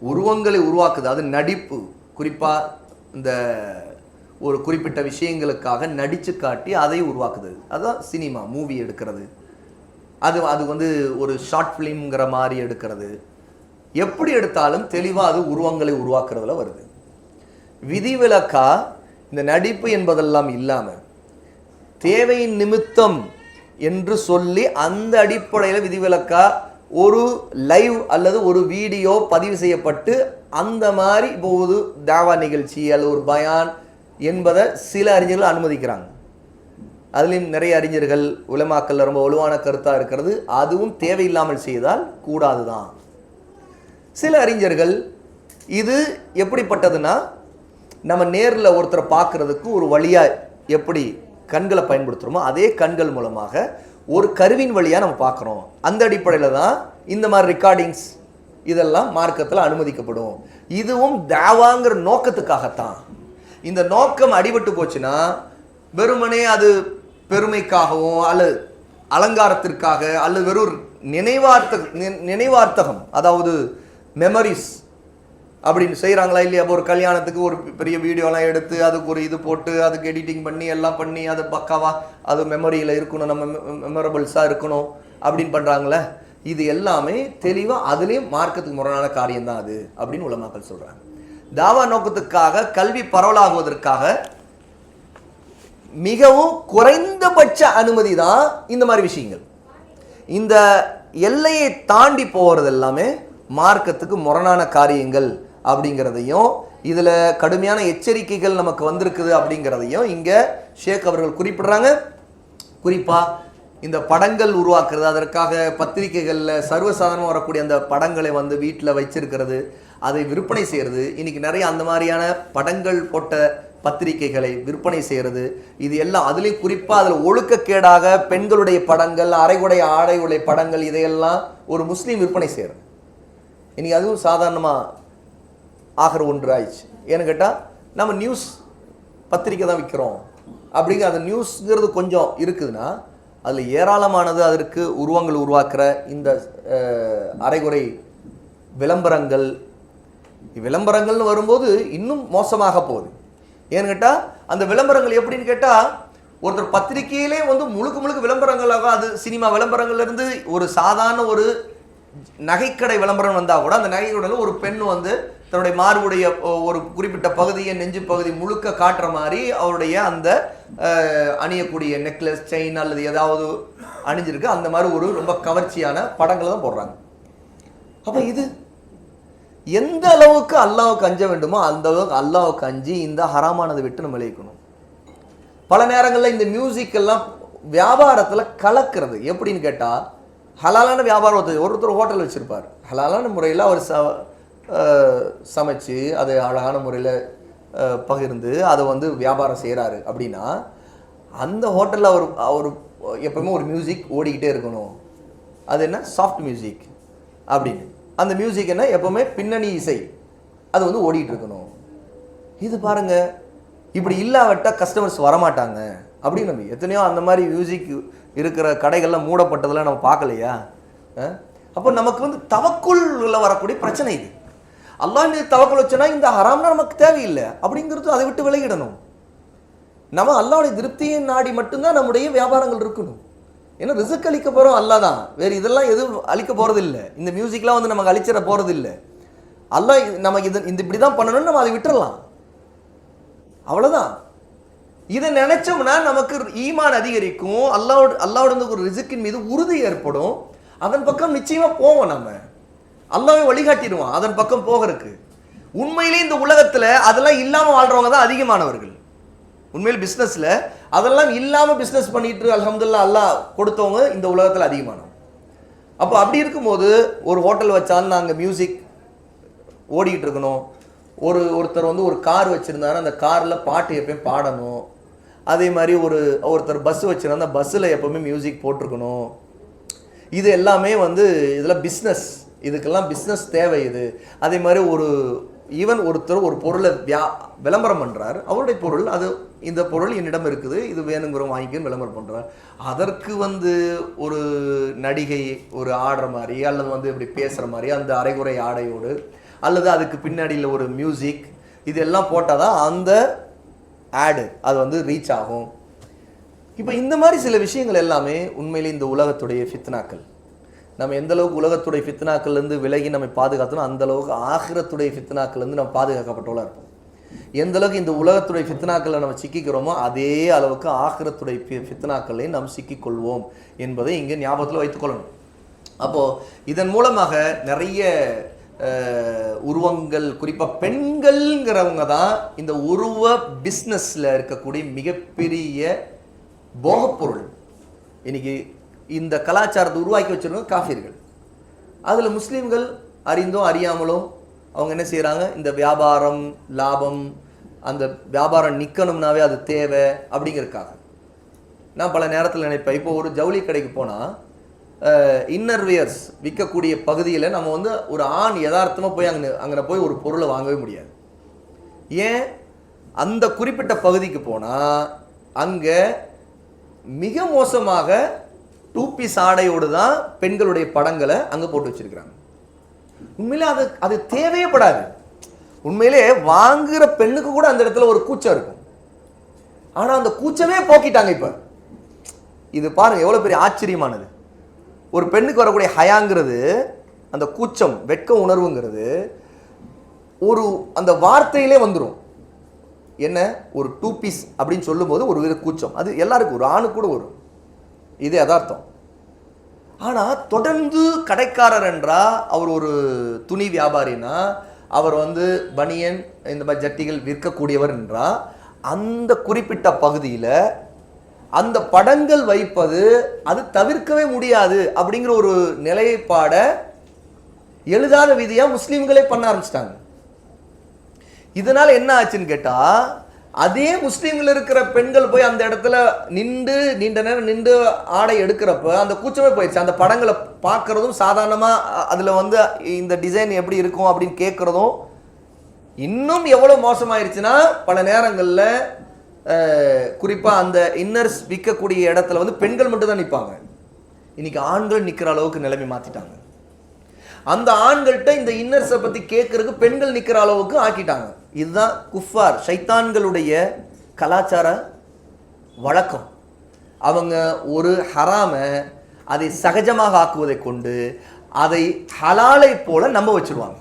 உருவங்களை உருவாக்குது. அது நடிப்பு. குறிப்பாக இந்த ஒரு குறிப்பிட்ட விஷயங்களுக்காக நடித்து காட்டி அதை உருவாக்குது. அதுதான் சினிமா மூவி எடுக்கிறது. அது அது வந்து ஒரு ஷார்ட் ஃபிலிம்ங்கிற மாதிரி எடுக்கிறது. எப்படி எடுத்தாலும் தெளிவாக அது உருவங்களை உருவாக்குறதுல வருது. விதிவிலக்கா இந்த நடிப்பு என்பதெல்லாம் இல்லாமல் தேவையின் நிமித்தம் என்று சொல்லி அந்த அடிப்படையில் விதிவிலக்கா ஒரு லைவ் அல்லது ஒரு வீடியோ பதிவு செய்யப்பட்டு அந்த மாதிரி இப்போ ஒரு தாவா நிகழ்ச்சி அல்லது ஒரு பயான் என்பதை சில அறிஞர்கள் அனுமதிக்கிறாங்க. அதுலேயும் நிறைய அறிஞர்கள் உலமாக்கல்ல ரொம்ப வலுவான கருத்தாக இருக்கிறது. அதுவும் தேவையில்லாமல் செய்தால் கூடாது தான் சில அறிஞர்கள் இது எப்படிப்பட்டதுன்னா நம்ம நேரில் ஒருத்தரை பார்க்குறதுக்கு ஒரு வழியாக எப்படி கண்களை பயன்படுத்துகிறோமோ அதே கண்கள் மூலமாக ஒரு கருவின் வழியாக நம்ம பார்க்குறோம். அந்த அடிப்படையில் தான் இந்த மாதிரி ரெக்கார்டிங்ஸ் இதெல்லாம் மார்க்கத்தில் அனுமதிக்கப்படும். இதுவும் தாவாங்கிற நோக்கத்துக்காகத்தான். இந்த நோக்கம் அடிபட்டு போச்சுன்னா வெறுமனே அது பெருமைக்காகவும் அல்லது அலங்காரத்திற்காக அல்லது வெறும் நினைவார்த்த நி- நினைவார்த்தகம் அதாவது மெமரிஸ் அப்படின்னு செய்கிறாங்களா இல்லையா? ஒரு கல்யாணத்துக்கு ஒரு பெரிய வீடியோலாம் எடுத்து அதுக்கு ஒரு இது போட்டு அதுக்கு எடிட்டிங் பண்ணி எல்லாம் பண்ணி அது பக்காவா அது மெமரியில் இருக்கணும் நம்ம மெமரபிள்ஸாக இருக்கணும் அப்படின்னு பண்ணுறாங்களே இது எல்லாமே தெளிவாக அதுலேயும் மார்க்கத்துக்கு முரணான காரியம் தான் அது அப்படின்னு உலமாக்கள் சொல்கிறாங்க தாவா நோக்கத்துக்காக கல்வி பரவலாகுவதற்காக மிகவும் குறைந்தபட்ச அனுமதி தான் இந்த மாதிரி விஷயங்கள். இந்த எல்லையை தாண்டி போகிறது எல்லாமே மார்க்கத்துக்கு முரணான காரியங்கள் அப்படிங்கிறதையும் இதில் கடுமையான எச்சரிக்கைகள் நமக்கு வந்திருக்குது அப்படிங்கிறதையும் இங்கே ஷேக் அவர்கள் குறிப்பிடுறாங்க. குறிப்பாக இந்த படங்கள் உருவாக்குறது அதற்காக பத்திரிகைகளில் சர்வசாதாரணமாக வரக்கூடிய அந்த படங்களை வந்து வீட்டில் வச்சிருக்கிறது அதை விற்பனை செய்கிறது இன்றைக்கி நிறைய அந்த மாதிரியான படங்கள் போட்ட பத்திரிகைகளை விற்பனை செய்கிறது இது எல்லாம் அதுலேயும் குறிப்பாக அதில் ஒழுக்கக்கேடாக பெண்களுடைய படங்கள் அரைகுடை உடைய படங்கள் இதையெல்லாம் ஒரு முஸ்லீம் விற்பனை செய்கிறது இன்னைக்கு அதுவும் சாதாரணமாக ஆகிற ஒன்று ஆயிடுச்சு ஏன்னு கேட்டால் நம்ம நியூஸ் பத்திரிக்கை தான் விற்கிறோம் அப்படிங்கிற அந்த நியூஸ்ங்கிறது கொஞ்சம் இருக்குதுன்னா அதில் ஏராளமானது அதற்கு உருவங்கள் உருவாக்குற இந்த அரைகுறை விளம்பரங்கள் விளம்பரங்கள்னு வரும்போது இன்னும் மோசமாக போகுது. ஏன்னு கேட்டால் அந்த விளம்பரங்கள் எப்படின்னு கேட்டால் ஒருத்தர் பத்திரிக்கையிலே வந்து முழுக்க முழுக்க விளம்பரங்களாக அது சினிமா விளம்பரங்கள்லேருந்து ஒரு சாதாரண ஒரு நகைக்கடை விளம்பரம் வந்தால் கூட அந்த நகைக்கடையில் ஒரு பெண் வந்து தன்னுடைய மார்புடைய ஒரு குறிப்பிட்ட பகுதியை நெஞ்சு பகுதி முழுக்க காட்டுற மாதிரி அவருடைய அந்த அணியக்கூடிய நெக்லஸ் செயின் அல்லது ஏதாவது அணிஞ்சிருக்கு. அந்த மாதிரி ஒரு ரொம்ப கவர்ச்சியான படங்களை தான் போடுறாங்க. அப்போ இது எந்த அளவுக்கு அல்லாவுக்கு அஞ்ச வேண்டுமோ அந்த அளவுக்கு அல்லாவுக்கு அஞ்சி இந்த ஹராமானதை விட்டு நம்ம விளைவிக்கணும் பல நேரங்களில் இந்த மியூசிக் எல்லாம் வியாபாரத்தில் கலக்கிறது. எப்படின்னு கேட்டால் ஹலாலான வியாபாரம் ஒருத்தர் ஒருத்தர் ஹோட்டல் வச்சுருப்பார். ஹலாலான முறையில் அவர் ச சமைச்சு அதை அழகான முறையில் பகிர்ந்து அதை வந்து வியாபாரம் செய்கிறாரு அப்படின்னா அந்த ஹோட்டலில் அவர் அவர் எப்பவுமே ஒரு மியூசிக் ஓடிக்கிட்டே இருக்கணும். அது என்ன? சாஃப்ட் மியூசிக் அப்படின்னு. அந்த மியூசிக் என்ன? எப்பவுமே பின்னணி இசை. அது வந்து ஓடிக்கிட்டு இருக்கணும். இது பாருங்க இப்படி இல்லாவிட்டா கஸ்டமர்ஸ் வரமாட்டாங்க அப்படின்னு நம்ம எத்தனையோ அந்த மாதிரி மியூசிக் இருக்கிற கடைகள்லாம் மூடப்பட்டதெல்லாம் நம்ம பார்க்கலையா? அப்போ நமக்கு வந்து தவக்குள்ள வரக்கூடிய பிரச்சனை இது. அல்லாஹ் மீது தவக்கல் வச்சோன்னா இந்த ஹராம்னா நமக்கு தேவையில்லை. அப்படிங்கிறது அதை விட்டு விலகிடணும். நம்ம அல்லாவுடைய திருப்தியை நாடி மட்டும்தான் நம்முடைய வியாபாரங்கள் இருக்கணும். ஏன்னா ரிசக் அளிக்க போகிறோம் அல்லா தான். வேறு இதெல்லாம் எதுவும் அழிக்க போகிறது இல்லை இந்த மியூசிக்லாம் வந்து நமக்கு அழிச்சிட போகிறது இல்லை அல்லாஹ் இது- நமக்கு இது இந்த இப்படி தான் பண்ணணும்னு நம்ம அதை விட்டுறலாம். அவ்வளோதான் இதை நினைச்சோம்னா நமக்கு ஈமான் அதிகரிக்கும். அல்லாவோட அல்லாவோட ஒரு ரிசுக்கின் மீது உறுதி ஏற்படும். அதன் பக்கம் நிச்சயமாக போவோம் நம்ம. அல்லாவே வழிகாட்டிடுவான். அதன் பக்கம் போகிறதுக்கு உண்மையிலே இந்த உலகத்தில் அதெல்லாம் இல்லாமல் வாழ்றவங்க தான் அதிகமானவர்கள். உண்மையில் பிஸ்னஸில் அதெல்லாம் இல்லாமல் பிஸ்னஸ் பண்ணிட்டு அலமதுல்லா அல்லாஹ் கொடுத்தவங்க இந்த உலகத்தில் அதிகமானவங்க. அப்போ அப்படி இருக்கும்போது ஒரு ஹோட்டல் வச்சாலும் நாங்கள் மியூசிக் ஓடிக்கிட்டு இருக்கணும். ஒரு ஒருத்தர் வந்து ஒரு கார் வச்சுருந்தாரு. அந்த காரில் பாட்டு எப்பயும் பாடணும். அதே மாதிரி ஒரு ஒருத்தர் பஸ் வச்சுருந்தா அந்த பஸ்ஸில் எப்போவுமே மியூசிக் போட்டிருக்கணும். இது எல்லாமே வந்து இதில் பிஸ்னஸ் இதுக்கெல்லாம் பிஸ்னஸ் தேவை இது. அதே மாதிரி ஒரு ஈவன் ஒருத்தர் ஒரு பொருளை வியா விளம்பரம் பண்ணுறார் அவருடைய பொருள் அது இந்த பொருள் என்னிடம் இருக்குது இது வேணுங்கிற வாங்கிக்கன்னு விளம்பரம் பண்ணுறார் அதற்கு வந்து ஒரு நடிகை ஒரு ஆடுற மாதிரி அல்லது வந்து இப்படி பேசுகிற மாதிரி அந்த அரைகுறை ஆடையோடு அல்லது அதுக்கு பின்னாடியில் ஒரு மியூசிக் இதெல்லாம் போட்டால் தான் அந்த ஆடு அது வந்து ரீச் ஆகும். இப்போ இந்த மாதிரி சில விஷயங்கள் எல்லாமே உண்மையிலே இந்த உலகத்துடைய ஃபித்னாக்கள் நம்ம எந்த அளவுக்கு உலகத்துடைய ஃபித்னாக்கள்லேருந்து விலகி நம்ம பாதுகாத்தோம் அந்த அளவுக்கு ஆகிரத்துடைய ஃபித்னாக்கள்லேருந்து நம்ம பாதுகாக்கப்பட்டவளாக இருப்போம். எந்த அளவுக்கு இந்த உலகத்துடைய ஃபித்னாக்களை நம்ம சிக்கிக்கிறோமோ அதே அளவுக்கு ஆகிரத்துடைய ஃபித்னாக்களையும் நாம் சிக்கிக்கொள்வோம் என்பதை இங்கே ஞாபகத்தில் வைத்துக்கொள்ளணும். அப்போது இதன் மூலமாக நிறைய உருவங்கள் குறிப்பாக பெண்கள்ங்கிறவங்க தான் இந்த உருவ பிஸ்னஸில் இருக்கக்கூடிய மிகப்பெரிய போகப்பொருள். இன்னைக்கு இந்த கலாச்சாரத்தை உருவாக்கி வச்சிருக்கவங்க காஃபிர்கள். அதில் முஸ்லீம்கள் அறிந்தோ அறியாமலோ அவங்க என்ன செய்கிறாங்க இந்த வியாபாரம் லாபம் அந்த வியாபாரம் நிற்கணும்னாவே அது தேவை அப்படிங்கிறதுக்காக. நான் பல நேரத்தில் நினைப்பேன். இப்போ ஒரு ஜவுளி கடைக்கு போனால் இன்னர்வியர்ஸ் விற்கக்கூடிய பகுதியில் நம்ம வந்து ஒரு ஆண் யதார்த்தமாக போய் அங்கே அங்கே போய் ஒரு பொருளை வாங்கவே முடியாது. ஏன்? அந்த குறிப்பிட்ட பகுதிக்கு போனால் அங்கே மிக மோசமாக டூ பீஸ் ஆடையோடு தான் பெண்களுடைய படங்களை அங்கே போட்டு வச்சிருக்கிறாங்க. உண்மையிலே அது அது தேவையே படாது. உண்மையிலே வாங்குகிற பெண்ணுக்கு கூட அந்த இடத்துல ஒரு கூச்சம் இருக்கும். ஆனால் அந்த கூச்சமே போக்கிட்டாங்க இப்போ. இது பாருங்க எவ்வளோ பெரிய ஆச்சரியமானது. ஒரு பெண்ணுக்கு வரக்கூடிய ஹயாங்கிறது அந்த கூச்சம் வெட்க உணர்வுங்கிறது ஒரு அந்த வார்த்தையிலே வந்துடும் என்ன? ஒரு டூ பீஸ் அப்படின்னு சொல்லும்போது ஒரு வித கூச்சம். அது எல்லாருக்கும் ஒரு ஆணு கூட வரும். இது யதார்த்தம். ஆனால் தொடர்ந்து கடைக்காரர் என்றால் அவர் ஒரு துணி வியாபாரினா அவர் வந்து பனியன் இந்த மாதிரி ஜட்டிகள் விற்கக்கூடியவர் என்றால் அந்த குறிப்பிட்ட பகுதியில் அந்த படங்கள் வைப்பது அது தவிர்க்கவே முடியாது அப்படிங்கிற ஒரு நிலைப்பாடை எழுதாத விதியாக முஸ்லீம்களே பண்ண ஆரம்பிச்சிட்டாங்க. இதனால் என்ன ஆச்சுன்னு கேட்டால் அதே முஸ்லீம்கள் இருக்கிற பெண்கள் போய் அந்த இடத்துல நின்று நீண்ட நேரம் நின்று ஆடை எடுக்கிறப்ப அந்த கூச்சமே போயிடுச்சு. அந்த படங்களை பார்க்குறதும் சாதாரணமாக அதில் வந்து இந்த டிசைன் எப்படி இருக்கும் அப்படின்னு கேட்குறதும் இன்னும் எவ்வளோ மோசமாயிருச்சுன்னா பல நேரங்களில் குறிப்பாக அந்த இன்னர்ஸ் விற்கக்கூடிய இடத்துல வந்து பெண்கள் மட்டும் தான் நிற்பாங்க இன்னைக்கு ஆண்கள் நிற்கிற அளவுக்கு நிலைமை மாற்றிட்டாங்க அந்த ஆண்கள்கிட்ட இந்த இன்னர்ஸை பற்றி கேட்குறதுக்கு பெண்கள் நிற்கிற அளவுக்கு ஆக்கிட்டாங்க. இதுதான் குஃபார் சைத்தான்களுடைய கலாச்சார வழக்கம். அவங்க ஒரு ஹராம அதை சகஜமாக ஆக்குவதை கொண்டு அதை ஹலாலை போல நம்ப வச்சிருவாங்க.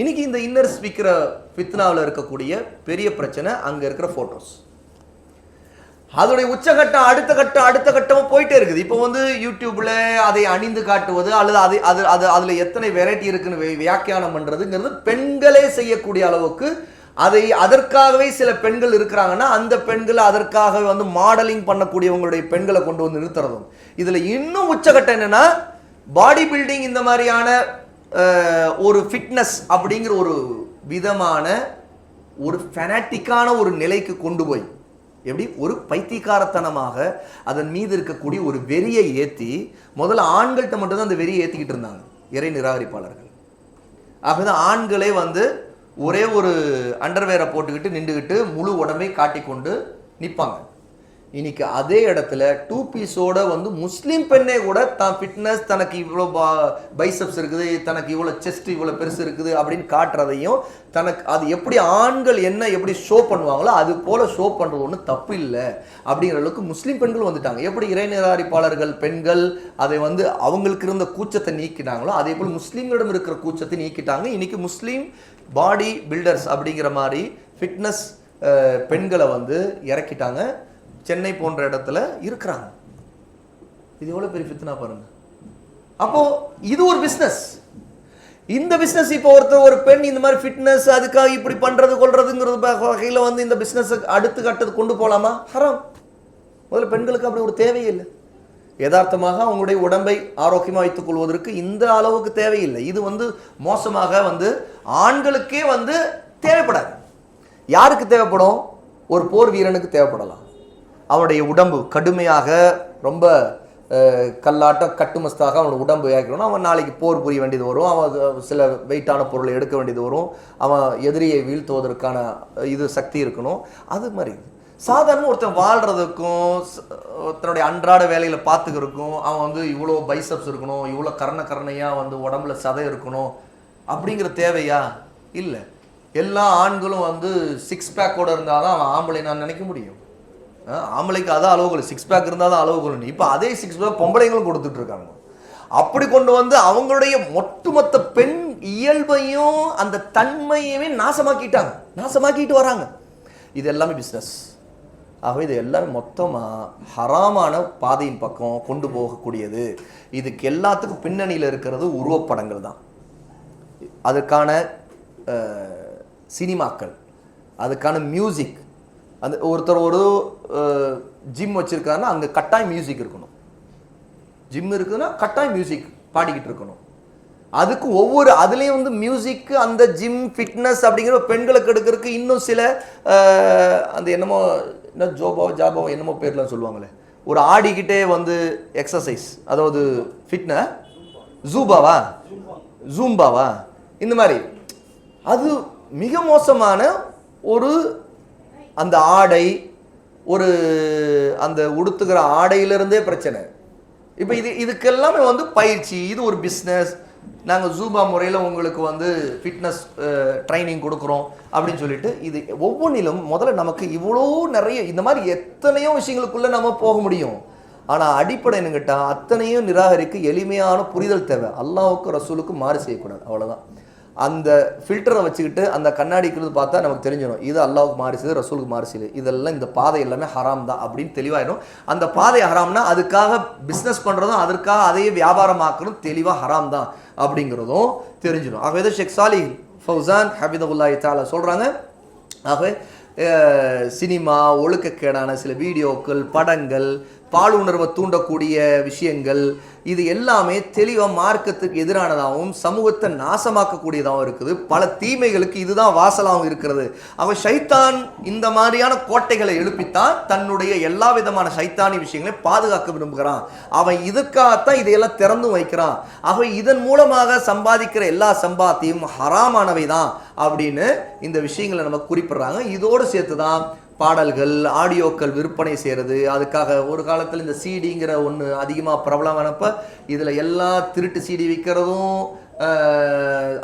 இன்னைக்கு இந்த இன்னர் ஸ்பீக்கரை ஃபித்னாவில் இருக்கக்கூடிய பெரிய பிரச்சனை அங்கே இருக்கிற ஃபோட்டோஸ் அதோடைய உச்சகட்டம் அடுத்த கட்டம் அடுத்த கட்டமும் போயிட்டே இருக்குது. இப்போ வந்து யூடியூப்ல அதை அணிந்து காட்டுவது அல்லது அது அது அது அதுல எத்தனை வெரைட்டி இருக்குன்னு வியாக்கியானம் பண்றதுங்கிறது பெண்களே செய்யக்கூடிய அளவுக்கு அதை அதற்காகவே சில பெண்கள் இருக்கிறாங்கன்னா அந்த பெண்கள் அதற்காக வந்து மாடலிங் பண்ணக்கூடியவங்களுடைய பெண்களை கொண்டு வந்து நிறுத்துறதும். இதுல இன்னும் உச்சகட்டம் என்னன்னா பாடி பில்டிங் இந்த மாதிரியான ஒரு ஃபிட்னஸ் அப்படிங்கிற ஒரு விதமான ஒரு ஃபெனாட்டிக்கான ஒரு நிலைக்கு கொண்டு போய் எப்படி? ஒரு பைத்தியக்காரத்தனமாக அதன் மீது இருக்கக்கூடிய ஒரு வெறியை ஏற்றி முதல்ல ஆண்கள்கிட்ட மட்டும்தான் அந்த வெறியை ஏற்றிக்கிட்டு இருந்தாங்க. இறை நிராகரிப்பாளர்கள். ஆகவே ஆண்களே வந்து ஒரே ஒரு அண்டர்வேரை போட்டுக்கிட்டு நின்றுக்கிட்டு முழு உடம்பை காட்டிக்கொண்டு நிற்பாங்க. இன்னைக்கு அதே இடத்துல டூ பீஸோட வந்து முஸ்லீம் பெண்ணே கூட தான் ஃபிட்னஸ் தனக்கு இவ்வளோ பைசப்ஸ் இருக்குது தனக்கு இவ்வளோ செஸ்ட் இவ்வளோ பெருசு இருக்குது அப்படின்னு காட்டுறதையும் தனக்கு அது எப்படி ஆண்கள் என்ன எப்படி ஷோ பண்ணுவாங்களோ அது போல ஷோ பண்ணுறது ஒன்றும் தப்பு இல்லை அப்படிங்கிற அளவுக்கு முஸ்லீம் பெண்கள் வந்துட்டாங்க. எப்படி இறைநிராரிப்பாளர்கள் பெண்கள் அதை வந்து அவங்களுக்கு இருந்த கூச்சத்தை நீக்கினாங்களோ அதே போல் முஸ்லீம்களிடம் இருக்கிற கூச்சத்தை நீக்கிட்டாங்க. இன்னைக்கு முஸ்லீம் பாடி பில்டர்ஸ் அப்படிங்கிற மாதிரி ஃபிட்னஸ் பெண்களை வந்து இறக்கிட்டாங்க. சென்னை போன்ற இடத்துல இருக்கிறாங்க. இது எவ்வளோ பெரிய ஃபித்னா பாருங்க. அப்போ இது ஒரு பிஸ்னஸ் இந்த பிஸ்னஸ் இப்போ ஒருத்தர் ஒரு பெண் இந்த மாதிரி ஃபிட்னஸ் அதுக்காக இப்படி பண்றது கொள்றதுங்கிறது வகையில் வந்து இந்த பிஸ்னஸ் அடுத்து கட்டது கொண்டு போகலாமா ஹரம். முதல்ல பெண்களுக்கு அப்படி ஒரு தேவையில்லை யதார்த்தமாக அவங்களுடைய உடம்பை ஆரோக்கியமாக வைத்துக் கொள்வதற்கு இந்த அளவுக்கு தேவையில்லை. இது வந்து மோசமாக வந்து ஆண்களுக்கே வந்து தேவைப்படாது. யாருக்கு தேவைப்படும்? ஒரு போர் வீரனுக்கு தேவைப்படலாம். அவனுடைய உடம்பு கடுமையாக ரொம்ப கல்லாட்டம் கட்டுமஸ்தாக அவனோட உடம்பு ஏற்கணும் அவன் நாளைக்கு போர் புரிய வேண்டியது வரும். அவன் சில வெயிட்டான பொருளை எடுக்க வேண்டியது வரும். அவன் எதிரியை வீழ்த்துவதற்கான இது சக்தி இருக்கணும். அது மாதிரி. சாதாரண ஒருத்தன் வாழ்கிறதுக்கும் தன்னுடைய ஒருத்தனுடைய அன்றாட வேலையில் பார்த்துக்கிறதுக்கும் அவன் வந்து இவ்வளோ பைசப்ஸ் இருக்கணும் இவ்வளோ கரண கரணையாக வந்து உடம்புல சதை இருக்கணும் அப்படிங்கிற தேவையா? இல்லை. எல்லா ஆண்களும் வந்து சிக்ஸ் பேக்கோட இருந்தால் தான் அவன் ஆம்பளை நான் நினைக்க முடியும். ஆம்பளைக்கு அதான் அளவுகள் சிக்ஸ் பேக் இருந்தால் தான் அளவுகள் இப்போ அதே சிக்ஸ் பேக் பொம்பளைங்களும் கொடுத்துட்ருக்காங்க அப்படி கொண்டு வந்து அவங்களுடைய ஒட்டுமொத்த பெண் இயல்பையும் அந்த தன்மையுமே நாசமாக்கிட்டாங்க. நாசமாக்கிட்டு வராங்க. இது எல்லாமே பிஸ்னஸ் ஆகவே இது எல்லாமே மொத்தமாக ஹராமான பாதையின் பக்கம் கொண்டு போகக்கூடியது. இதுக்கு எல்லாத்துக்கும் பின்னணியில் இருக்கிறது உருவப்படங்கள் தான். அதுக்கான சினிமாக்கள். அதுக்கான மியூசிக் அந்த ஒருத்தர் ஒரு ஜிம் வச்சுருக்காருன்னா அங்கே கட்டாயம் மியூசிக் இருக்கணும். ஜிம் இருக்குதுன்னா கட்டாயம் மியூசிக் பாடிக்கிட்டு இருக்கணும். அதுக்கு ஒவ்வொரு அதுலேயும் வந்து மியூசிக்கு அந்த ஜிம் ஃபிட்னஸ் அப்படிங்கிற பெண்களுக்கு எடுக்கிறதுக்கு இன்னும் சில அந்த என்னமோ என்ன ஜோபோ ஜாபோ என்னமோ பேர்லாம் சொல்லுவாங்களே. ஒரு ஆடிக்கிட்டே வந்து எக்ஸசைஸ் அதாவது ஃபிட்ன ஜூபாவா ஜூம்பாவா இந்த மாதிரி. அது மிக மோசமான ஒரு அந்த ஆடை ஒரு அந்த உடுத்துக்கிற ஆடையிலிருந்தே பிரச்சனை. இப்போ இது இதுக்கெல்லாமே வந்து பயிற்சி இது ஒரு பிஸ்னஸ் நாங்கள் ஜூபா முறையில் உங்களுக்கு வந்து ஃபிட்னஸ் ட்ரைனிங் கொடுக்குறோம் அப்படின்னு சொல்லிட்டு இது ஒவ்வொன்றிலும் முதல்ல நமக்கு இவ்வளோ நிறைய இந்த மாதிரி எத்தனையோ விஷயங்களுக்குள்ளே நம்ம போக முடியும். ஆனால் அடிப்படை என்னங்கிட்டால் அத்தனையும் நிராகரிக்க எளிமையான புரிதல் தேவை. அல்லாஹ்வுக்கு ரசூலுக்கு மாறு செய்யக்கூடாது. அவ்வளோதான் அந்த ஃபில்டரை வச்சுக்கிட்டு அந்த கண்ணாடிக்கிறது பார்த்தா நமக்கு தெரிஞ்சிடும் இது அல்லாவுக்கு மாறி ரசூலுக்கு மாறி இதெல்லாம் இந்த பாதை எல்லாமே ஹராம் தான் அப்படின்னு தெளிவாயிடும். அந்த பாதை ஹராம்னா அதுக்காக பிஸ்னஸ் பண்ணுறதும் அதற்காக அதையே வியாபாரமாக்குறதும் தெளிவாக ஹராம் தான் அப்படிங்கிறதும் தெரிஞ்சிடும் ஆகவே ஷேக் சாலி ஃபவுசான் ஹபிதகுல்லாஹி தாலா சொல்கிறாங்க ஆகவே சினிமா ஒழுக்கக்கேடான சில வீடியோக்கள் படங்கள் பால் உணர்வை தூண்டக்கூடிய விஷயங்கள் இது எல்லாமே தெளிவாக மார்க்கத்துக்கு எதிரானதாகவும் சமூகத்தை நாசமாக்கக்கூடியதாகவும் இருக்குது. பல தீமைகளுக்கு இதுதான் வாசலாகவும் இருக்கிறது. அவன் ஷைத்தான் இந்த மாதிரியான கோட்டைகளை எழுப்பித்தான் தன்னுடைய எல்லா விதமான சைத்தானி விஷயங்களை பாதுகாக்க விரும்புகிறான். அவன் இதுக்காகத்தான் இதையெல்லாம் திறந்தும் வைக்கிறான். ஆகவே இதன் மூலமாக சம்பாதிக்கிற எல்லா சம்பாத்தியும் ஹராமானவை தான் அப்படின்னு இந்த விஷயங்களை நம்ம குறிப்பிடுறாங்க. இதோடு சேர்த்து தான் பாடல்கள் ஆடியோக்கள் விற்பனை செய்கிறது அதுக்காக ஒரு காலத்தில் இந்த சிடிங்கிற ஒன்று அதிகமாக பிரபலமானப்போ இதில் எல்லா திருட்டு சிடி விற்கிறதும்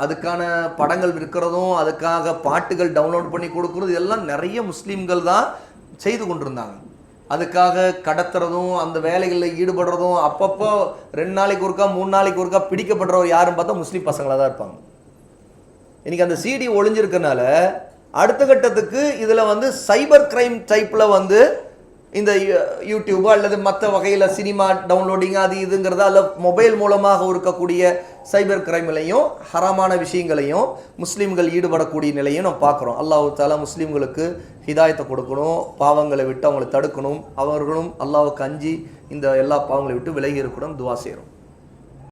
அதுக்கான படங்கள் விற்கிறதும் அதுக்காக பாட்டுகள் டவுன்லோட் பண்ணி கொடுக்குறது எல்லாம் நிறைய முஸ்லீம்கள் தான் செய்து கொண்டிருந்தாங்க. அதுக்காக கடத்துறதும் அந்த வேலைகளில் ஈடுபடுறதும் அப்பப்போ ரெண்டு நாளைக்கு ஒருக்கா மூணு நாளைக்கு ஒருக்கா பிடிக்கப்படுறவர் யாருன்னு பார்த்தா முஸ்லீம் பசங்களாக தான் இருப்பாங்க. இன்னைக்கு அந்த சிடி ஒளிஞ்சிருக்கனால அடுத்த கட்டத்துக்கு இதில் வந்து சைபர் கிரைம் டைப்பில் வந்து இந்த யூடியூபோ அல்லது மற்ற வகையில் சினிமா டவுன்லோடிங் அது இதுங்கிறத அல்ல மொபைல் மூலமாக இருக்கக்கூடிய சைபர் கிரைம்லையும் ஹராமான விஷயங்களையும் முஸ்லீம்கள் ஈடுபடக்கூடிய நிலையும் நம்ம பார்க்குறோம். அல்லாஹ் தாலா முஸ்லீம்களுக்கு ஹிதாயத்தை கொடுக்கணும் பாவங்களை விட்டு அவங்களை தடுக்கணும் அவர்களும் அல்லாவுக்கு அஞ்சி இந்த எல்லா பாவங்களை விட்டு விலகி இருக்கணும் துவா செய்கிறோம்